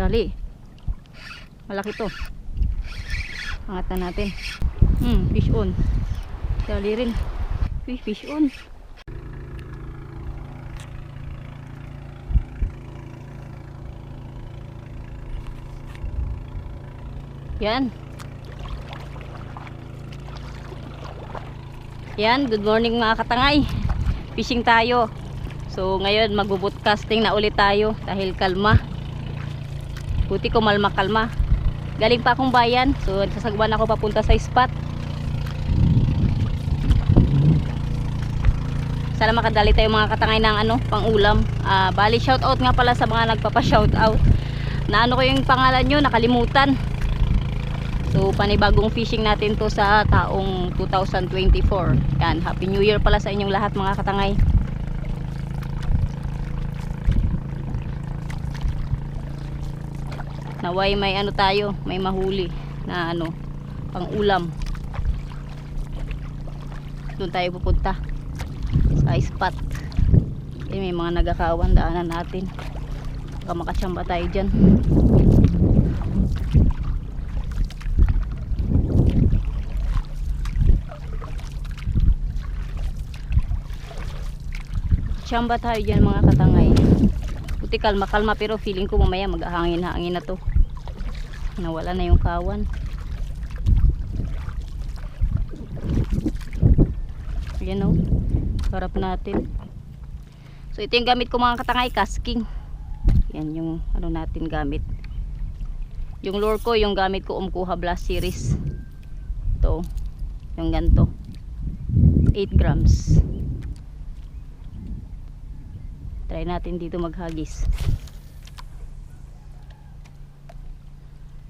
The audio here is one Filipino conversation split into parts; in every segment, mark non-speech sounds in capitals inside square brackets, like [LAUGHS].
dali. Malaki to. Angat na natin. Hmm, fish on. Dali rin. Uy, fish on. Yan. Yan, good morning mga katangay. Fishing tayo. So ngayon magbubot casting na ulit tayo dahil kalma. Buti ko malma kalma. Galing pa akong bayan. So sasagwan ako papunta sa spot. Sana makadali tayo mga katangay ng ano, pang ulam. Ah, bali shout out nga pala sa mga nagpapa shout out. Na ano ko yung pangalan nyo, nakalimutan. So, panibagong fishing natin to sa taong 2024. Yan, Happy New Year pala sa inyong lahat mga katangay. Naway may ano tayo, may mahuli na ano, pang ulam. Doon tayo pupunta sa spot. Eh, may mga nagakawan daanan natin. Baka makatsamba tayo dyan. Tsamba tayo dyan mga katangay. Buti kalma kalma pero feeling ko mamaya maghahangin-hangin na to. Nawala na yung kawan. Ayan o. Harap natin. So ito yung gamit ko mga katangay, casking. Yan yung ano natin gamit. Yung lure ko, yung gamit ko Umkuha Blast Series. Ito. Yung ganto. 8 grams. Try natin dito maghagis.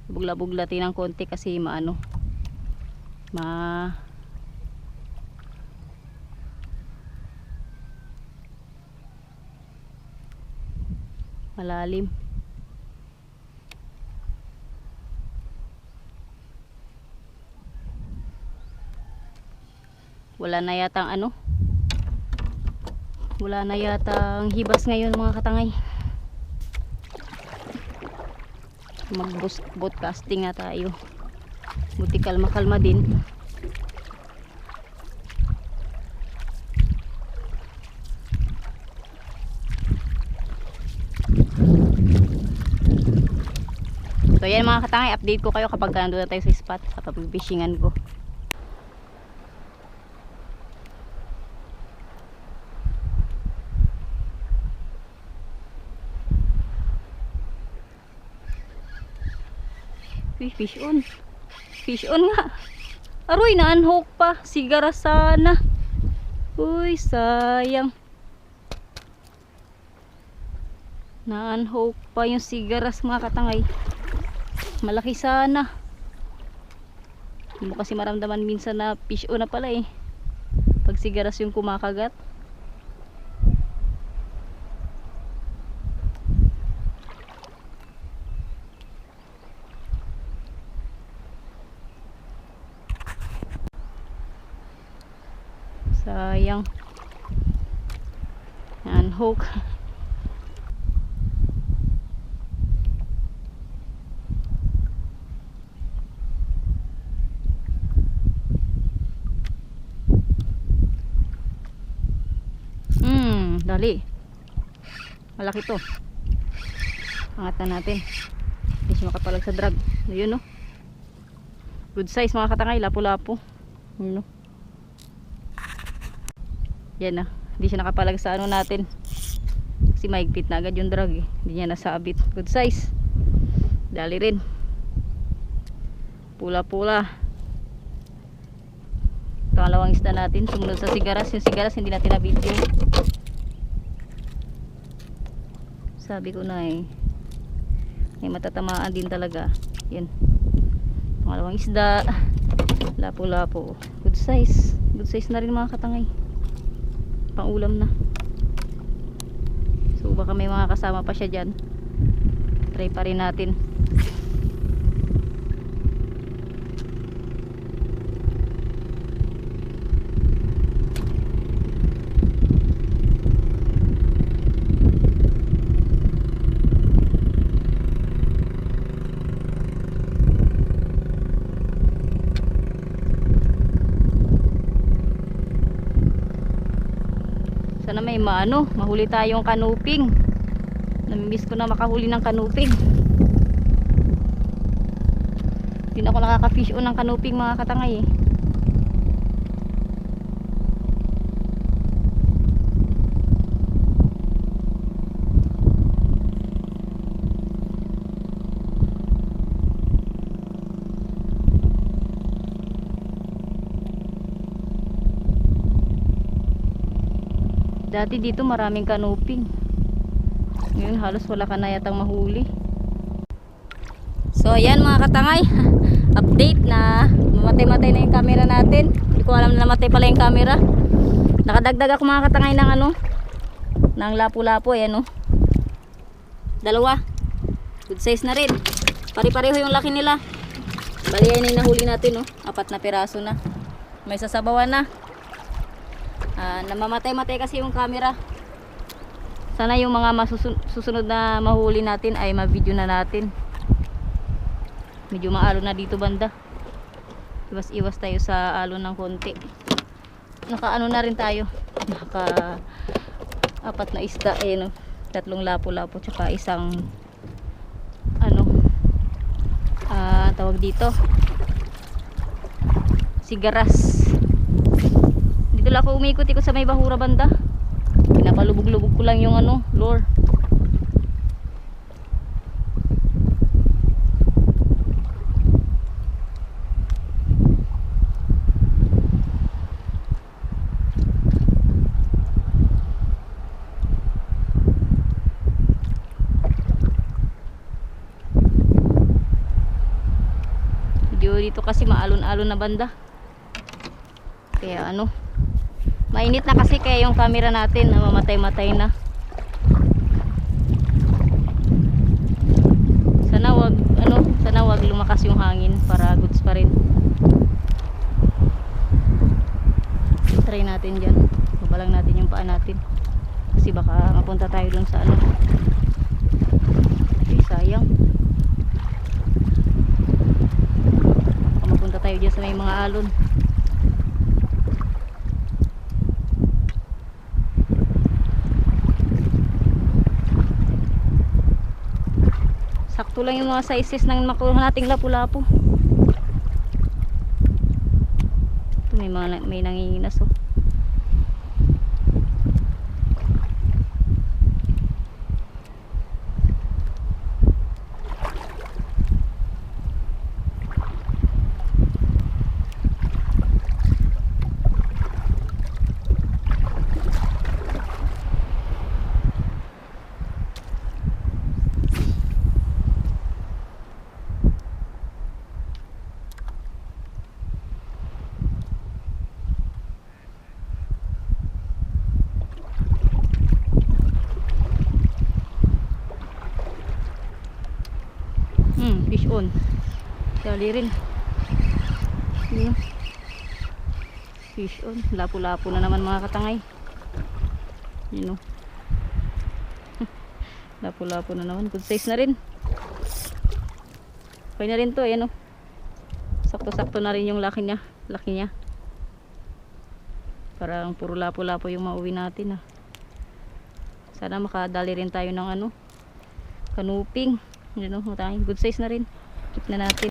Bugla-buglatin ng konti kasi maano. Ma malalim. Wala na yata ang ano, wala na yata ang hibas ngayon mga katangay. Mag broadcasting na tayo. Buti kalma kalma din. So yan mga katangay. Update ko kayo kapag nandun na tayo sa spot sa pag-fishingan ko Uy, fish on. Fish on nga. Aroy, na-unhook pa. Sigara sana. Uy, sayang. Na-unhook pa yung sigaras mga katangay. Malaki sana. Hindi mo kasi maramdaman minsan na fish on na pala eh. Pag sigaras yung kumakagat. Sayang. Yan, hook. Hmm, dali. Malaki to. Angat na natin. Hindi siya makapalag sa drag. Ayun no. Good size mga katangay. Lapo-lapo. Ayun no. Yan na. Hindi siya nakapalag sa ano natin. Kasi maigpit na agad yung drag eh. Hindi niya nasabit. Good size. Dali rin. Pula-pula. Pangalawang isda natin. Sumunod sa sigaras. Yung sigaras hindi natin na video. Sabi ko na eh. May matatamaan din talaga. Yan. Pangalawang isda. Lapo-lapo. Good size. Good size na rin mga katangay pang ulam na. So baka may mga kasama pa siya dyan. Try pa rin natin Sana may maano, mahuli tayong kanuping. Namimiss ko na makahuli ng kanuping. Hindi na ako nakaka-fish on ng kanuping mga katangay eh. Dati dito maraming kanuping. Ngayon halos wala ka na yatang mahuli. So ayan mga katangay, [LAUGHS] update na mamatay-matay na yung camera natin. Hindi ko alam na namatay pala yung camera. Nakadagdag ako mga katangay ng ano, ng lapu-lapu ayan oh. Dalawa. Good size na rin. Pari-pareho yung laki nila. Bali yan yung nahuli natin oh. Apat na piraso na. May sasabawan na. Ah, namamatay-matay kasi yung camera. Sana yung mga masusun- susunod na mahuli natin ay ma-video na natin. Medyo maalo na dito banda. Iwas-iwas tayo sa alon ng konti. Naka ano na rin tayo. Naka apat na isda eh no. Tatlong lapo-lapo tsaka isang ano ah tawag dito sigaras dito lang ako umikot-ikot sa may bahura banda pinapalubog-lubog ko lang yung ano lure dito kasi maalon-alon na banda. Kaya ano, mainit na kasi kaya yung camera natin namamatay-matay na. Sana wag ano, sana wag lumakas yung hangin para goods pa rin. Try natin diyan. Babalang natin yung paa natin. Kasi baka mapunta tayo dun sa ano. Ay, sayang. Baka mapunta tayo dyan sa may mga alon. Sakto lang yung mga sizes ng makuha nating lapu-lapu. Ito may mga may nanginginas oh. Hmm, fish on. Dali rin. Fish on. Lapu-lapu na naman mga katangay. Yun o. [LAUGHS] Lapu-lapu na naman. Good size na rin. Okay na rin to. Ayan o. Sakto-sakto na rin yung laki niya. Laki niya. Parang puro lapu-lapu yung mauwi natin ah. Sana makadali rin tayo ng ano. Kanuping. O, matangin. Good size na rin. Keep na natin.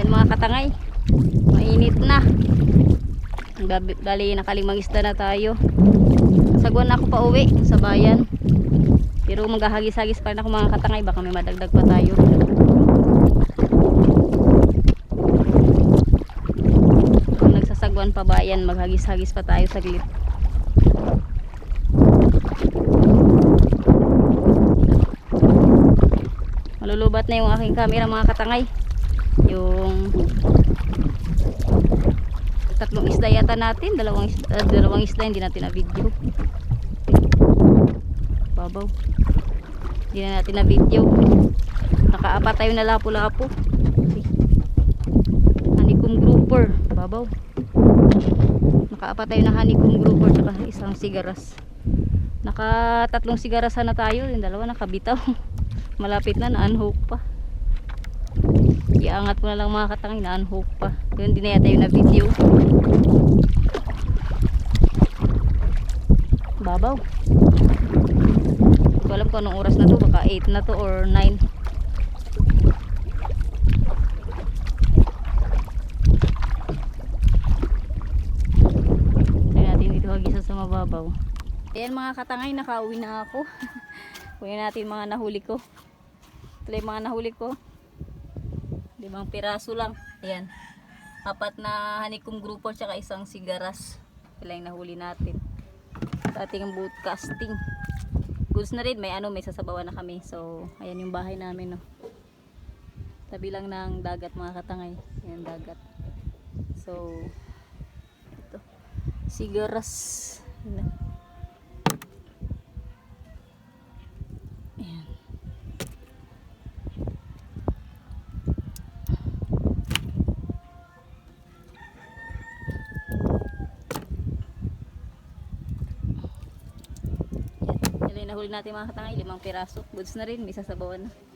Yan mga katangay. Mainit na. Bali, nakalimang isda na tayo. Sagwan na ako pa uwi sa bayan. Pero maghahagis-hagis pa rin ako mga katangay. Baka may madagdag pa tayo. Kung nagsasagwan pa bayan, maghagis-hagis pa tayo saglit. Malulubat na yung aking camera mga katangay. Yung tatlong isda yata natin, dalawang isda, ah, dalawang isda hindi natin na video. Babaw. Hindi na natin na video. Nakaapat tayo na lapo-lapo. Honeycomb grouper. Babaw. Nakaapat tayo na honeycomb grouper tsaka isang sigaras. Naka tatlong sigarasan na tayo. Yung dalawa nakabitaw. [LAUGHS] Malapit na, na-unhook pa. Iangat ko na lang mga katangay, na-unhook pa. Yun, hindi na yata yung na video. Babaw. Hindi ko alam kung anong oras na to. Baka 8 na to or 9. Tayo natin dito hagisa sa mababaw. Ayan mga katangay, nakauwi na ako. [LAUGHS] Kunin natin mga nahuli ko. Ito mga nahuli ko. Limang piraso lang. Ayan. Apat na honeycomb grouper tsaka isang sigaras. Lang yung nahuli natin. Sa ating casting. Goods na rin. May ano, may sasabawan na kami. So, ayan yung bahay namin. No. Tabi lang ng dagat mga katangay. Ayan dagat. So, ito. Sigaras. Ayan. Nahuli natin mga katangay. Limang piraso. Goods na rin. May sasabawan na.